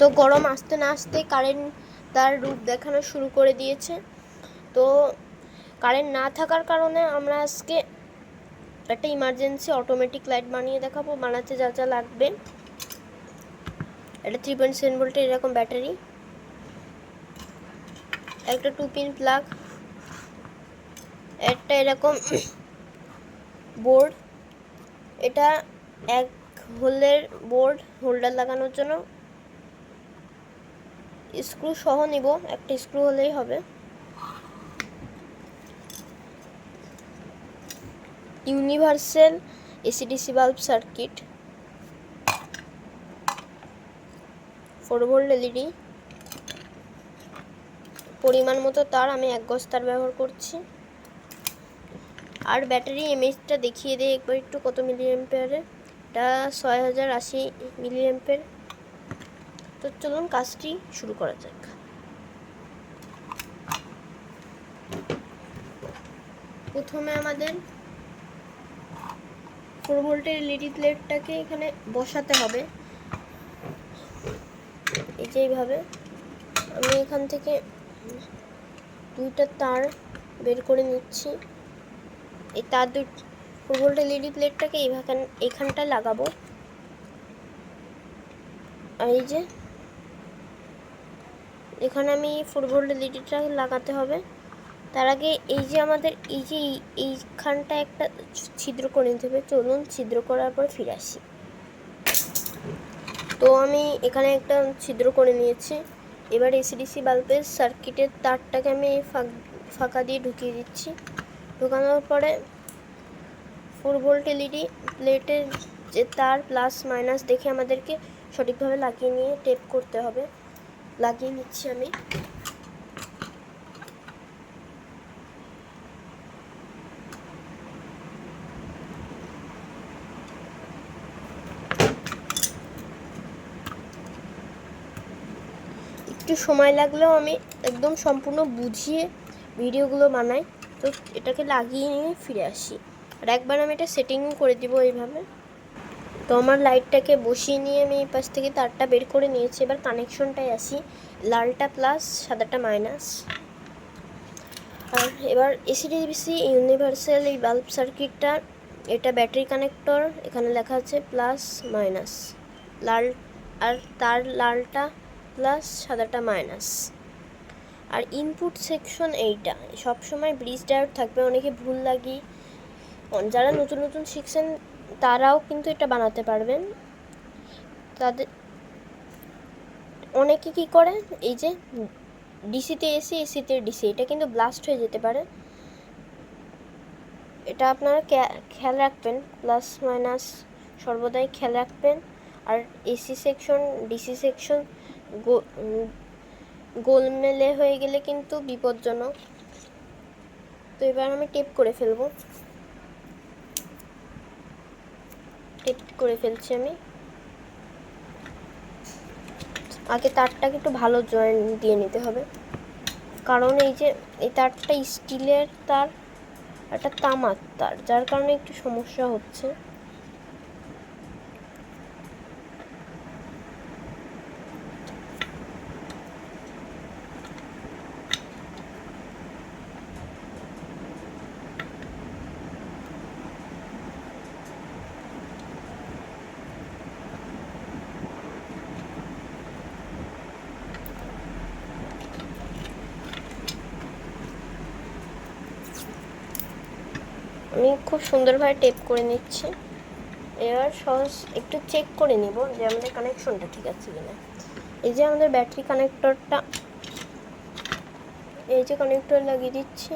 তো গরম আসতে না আসতে কারেন্ট তার রূপ দেখানো শুরু করে দিয়েছে। তো কারেন্ট না থাকার কারণে আমরা আজকে একটা ইমার্জেন্সি অটোমেটিক লাইট বানিয়ে দেখাবো, বানাতে যা যা লাগবে। এটা থ্রি পয়েন্ট সেভেন ভোল্টের এরকম ব্যাটারি একটা টু পিন প্লাগ একটা এরকম বোর্ড এটা এক হোলের বোর্ড হোল্ডার লাগানোর জন্য। স্ক্রু সহ নিব, একটা স্ক্রু হলেই হবে। Universal AC DC bulb circuit. Four volt LED. পরিমাণ মতো তার আমি এক গজ তার ব্যবহার করছি। আর ব্যাটারি এমএইচটা দেখিয়ে দিই একবার একটু কত মিলি এম্পেয়ারে এটা ছয় হাজার আশি মিলি এম্পের তো চলুন কাজটি শুরু করা যাক। প্রথমে আমাদের ফোর ভোল্টের প্লেটটাকে এখানে বসাতে হবে। এই যে এইভাবে আমি এখান থেকে দুইটা তার বের করে নিচ্ছি। এই তার দুই ফোর ভোল্ট প্লেটটাকে এইভাবে এইখানটায় লাগাবো। আর এই যে এখানে আমি ফুটবল এলইডিটা লাগাতে হবে। তার আগে এই যে আমাদের এই যে এইখানটা একটা ছিদ্র করে নিতে হবে। চলুন ছিদ্র করার পর ফিরে আসি। তো আমি এখানে একটা ছিদ্র করে নিয়েছি। এবার এসিডিসি বাল্বের সার্কিটের তারটাকে আমি ফাঁকা দিয়ে ঢুকিয়ে দিচ্ছি। ঢোকানোর পরে ফোর ভোল্ট এলইডি প্লেটের যে তার প্লাস মাইনাস দেখে আমাদেরকে সঠিকভাবে লাগিয়ে নিয়ে টেপ করতে হবে। লাগিয়ে নিচ্ছি আমি। একটু সময় লাগলেও আমি একদম সম্পূর্ণ বুঝিয়ে ভিডিওগুলো বানাই। তো এটাকে লাগিয়ে নিয়ে ফিরে আসি। আর একবার আমি এটা সেটিং করে দিব এইভাবে। তো আমার লাইটটাকে বসিয়ে নিয়ে আমি এই পাশ থেকে তারটা বের করে নিয়েছি। এবার কানেকশনটাই আসি। লালটা প্লাস সাদাটা মাইনাস আর এবার এসিডিবিসি ইউনিভার্সাল এই বাল্ব সার্কিটটা এটা ব্যাটারি কানেক্টর এখানে লেখা আছে প্লাস মাইনাস লাল আর তার লালটা প্লাস সাদাটা মাইনাস আর ইনপুট সেকশন এইটা। সবসময় ব্রিজ ডায়োড থাকবে, অনেকে ভুল লাগি যারা নতুন নতুন শিখছেন তারাও কিন্তু এটা বানাতে পারবেন। তাদের অনেকে কি করে, এই যে ডিসিতে এসি এসিতে ডিসি এটা কিন্তু ব্লাস্ট হয়ে যেতে পারে। এটা আপনারা খেয়াল রাখবেন প্লাস মাইনাস সর্বদাই খেয়াল রাখবেন। আর এসি সেকশন ডিসি সেকশন গোলমেলে হয়ে গেলে কিন্তু বিপজ্জনক। তো এবার আমি টেপ করে ফেলব। টেপ করে ফেলছি আমি। আগে তারটাকে একটু ভালো জয়েন দিয়ে নিতে হবে। কারণ এই যে, এই তারটা স্টিলের তার, একটা তামার তার, যার কারণে একটু সমস্যা হচ্ছে। আমি খুব সুন্দরভাবে টেপ করে নিচ্ছি। এবার সহজ একটু চেক করে নিব যে আমাদের কানেকশনটা ঠিক আছে কিনা। এই যে আমাদের ব্যাটারি কানেক্টরটা এই যে কানেক্টর লাগিয়ে দিচ্ছি।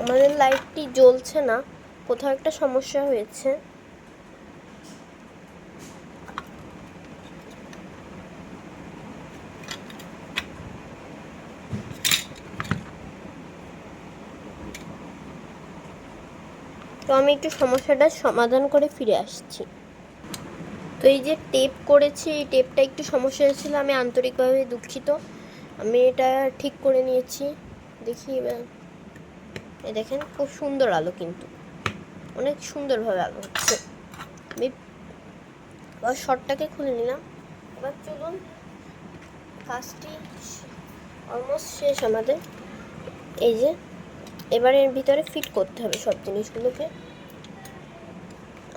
আমাদের লাইটটি জ্বলছে না। কোথাও একটা সমস্যা হয়েছে। তো আমি একটু সমস্যাটার সমাধান করে ফিরে আসছি। তো এই যে টেপ করেছি, এই টেপটা একটু সমস্যা হয়েছিল, আমি আন্তরিকভাবে দুঃখিত। আমি এটা ঠিক করে নিয়েছি। দেখি এবার এই দেখেন, খুব সুন্দর আলো কিন্তু। অনেক সুন্দরভাবে আলো হচ্ছে। আমি এবার শর্টটাকে খুলে নিলাম। এবার চলুন, কাজটি অলমোস্ট শেষ আমাদের। এই যে, এবার এর ভিতরে ফিট করতে হবে সব জিনিসগুলোকে।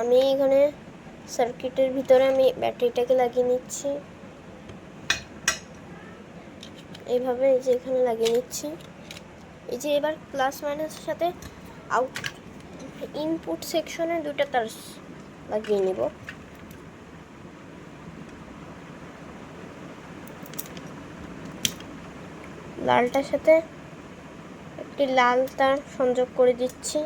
আমি এখানে সার্কিটের ভিতরে আমি ব্যাটারিটাকে লাগিয়ে নিচ্ছি। এইভাবে এই যে এখানে লাগিয়ে নিচ্ছি। এই যে এবার প্লাস মাইনাসের সাথে আউট ইনপুট সেকশনে দুটো তার লাগিয়ে নিব। লালটার সাথে একটি লাল তার সংযোগ করে দিচ্ছি।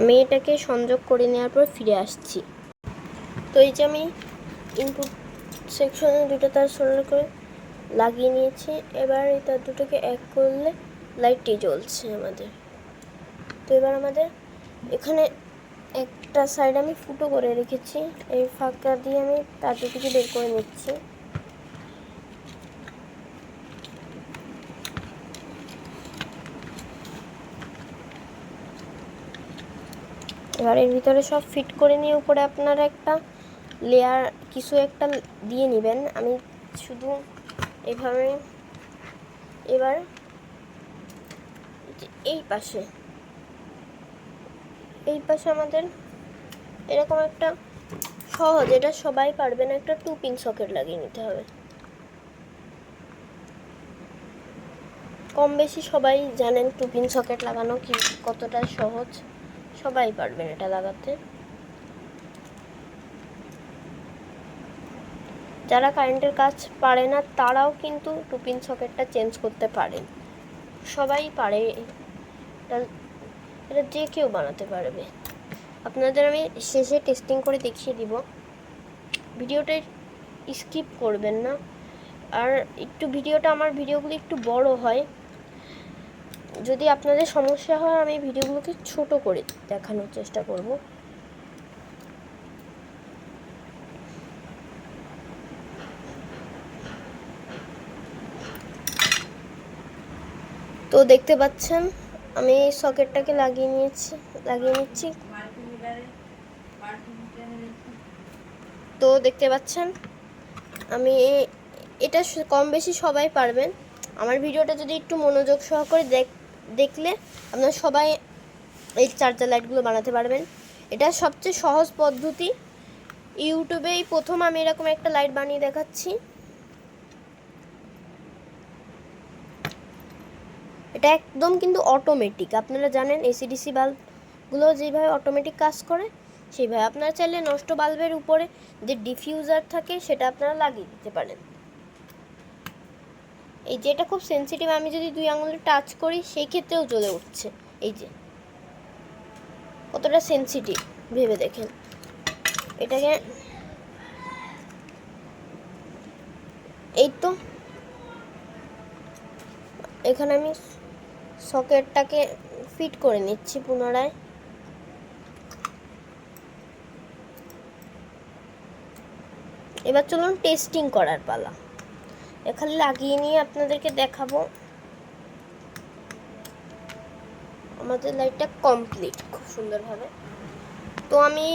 আমি এটাকে সংযোগ করে নেওয়ার পর ফিরে আসছি। তো এই যে আমি ইনপুট সেকশনে দুটো তার সোল্ডার করে লাগিয়ে নিয়েছি। এবার এই তার দুটোকে এক করলে লাইটটি জ্বলছে আমাদের। তো এবার আমাদের এখানে একটা সাইড আমি ফুটো করে রেখেছি। এই ফাঁকা দিয়ে আমি তার দুটিকে বের করে নিচ্ছি। এবার এর ভিতরে সব ফিট করে নিয়ে উপরে আপনারা একটা লেয়ার কিছু একটা দিয়ে নেবেন। আমি শুধু এভাবে এবার এই পাশে এই পাশে আমাদের এরকম একটা সহজ, এটা সবাই পারবে না, একটা টু পিন সকেট লাগিয়ে নিতে হবে। কম বেশি সবাই জানেন টু পিন সকেট লাগানো কি, কতটা সহজ। সবাই পারবেন এটা লাগাতে। যারা কারেন্টের কাজ পারে না, তারাও কিন্তু টু পিন সকেটটা চেঞ্জ করতে পারেন সবাই পারে। এটা এটা যে কেউ বানাতে পারবে। আপনাদের আমি শেষে টেস্টিং করে দেখিয়ে দিব। ভিডিওটা স্কিপ করবেন না। আর একটু ভিডিওটা, আমার ভিডিওগুলো একটু বড় হয়। যদি আপনাদের সমস্যা হয়, আমি ভিডিওগুলোকে ছোট করে দেখানোর চেষ্টা করব। তো দেখতে পাচ্ছেন, আমি এই সকেটটাকে লাগিয়ে নিয়েছি, লাগিয়ে নিচ্ছি। তো দেখতে পাচ্ছেন, আমি এটা কম বেশি সবাই পারবেন। আমার ভিডিওটা যদি একটু মনোযোগ সহকারে দেখ দেখলে আপনারা সবাই এই চার্জার লাইটগুলো বানাতে পারবেন। এটা সবচেয়ে সহজ পদ্ধতি। ইউটিউবেই প্রথম আমি এরকম একটা লাইট বানিয়ে দেখাচ্ছি। এটা একদম কিন্তু অটোমেটিক আপনারা জানেন এসিডিসি বাল্বগুলো যেভাবে অটোমেটিক কাজ করে সেইভাবে আপনারা চাইলে নষ্ট বাল্বের উপরে যে ডিফিউজার থাকে, সেটা আপনারা লাগিয়ে দিতে পারেন। এই যে এটা খুব সেনসিটিভ আমি যদি দুই আঙুলে টাচ করি, সেই ক্ষেত্রেও জ্বলে উঠছে। এই যে। কতটা সেনসিটিভ ভেবে দেখেন। এটাকে এই তো। এখানে আমি সকেটটাকে ফিট করে নিচ্ছি পুনরায়। এবার চলুন টেস্টিং করার পালা। এখানে লাগিয়ে নিয়ে আপনাদেরকে দেখাবো। আমাদের লাইটটা কমপ্লিট খুব সুন্দরভাবে। তো আমি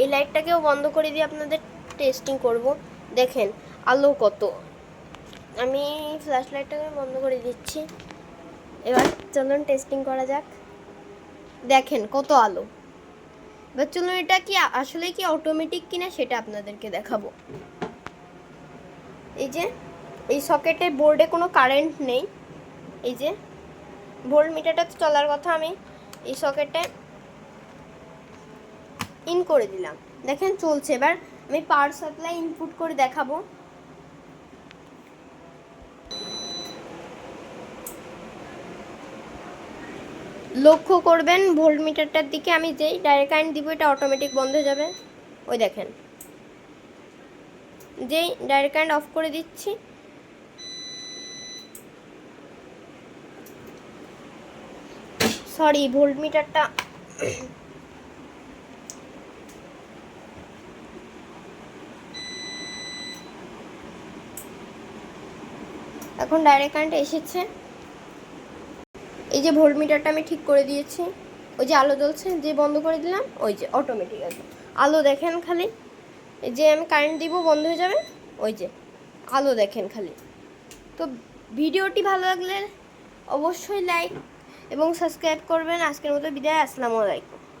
এই লাইটটাকেও বন্ধ করে দিয়ে আপনাদের টেস্টিং করব। দেখেন, আলো কত। আমি ফ্ল্যাশ লাইটটাকে বন্ধ করে দিচ্ছি। এবার চলুন টেস্টিং করা যাক। দেখেন কত আলো। এবার চলুন, এটা কি আসলে কি অটোমেটিক কিনা সেটা আপনাদেরকে দেখাবো। এই যে, এই সকেটে বোর্ডে কোনো কারেন্ট নেই। এই যে ভোল্ট মিটারটা তো চলার কথা আমি এই সকেটে ইন করে দিলাম। দেখেন চলছে, এবার আমি পাওয়ার সাপ্লাই ইনপুট করে দেখাবো। লক্ষ্য করবেন ভোল্ট মিটারটার দিকে আমি যেই ডাইরেক্ট কারেন্ট দিব, এটা অটোমেটিক বন্ধ হয়ে যাবে। ওই দেখেন। যেই ডাইরেক্ট কারেন্ট অফ করে দিচ্ছি। সরি ভোল্টমিটারটা এখন ডাইরেক্ট কারেন্ট এসেছে। এই যে ভোল্টমিটারটা আমি ঠিক করে দিয়েছি। ওই যে আলো জ্বলছে, যে বন্ধ করে দিলাম, ওই যে অটোমেটিক আলো দেখেন খালি। যে আমি কারেন্ট দিব, বন্ধ হয়ে যাবে? ওই যে, আলো দেখেন খালি। তো ভিডিওটি ভালো লাগলে অবশ্যই লাইক এবং সাবস্ক্রাইব করবেন। আজকের মতো বিদায়, আসসালামু আলাইকুম।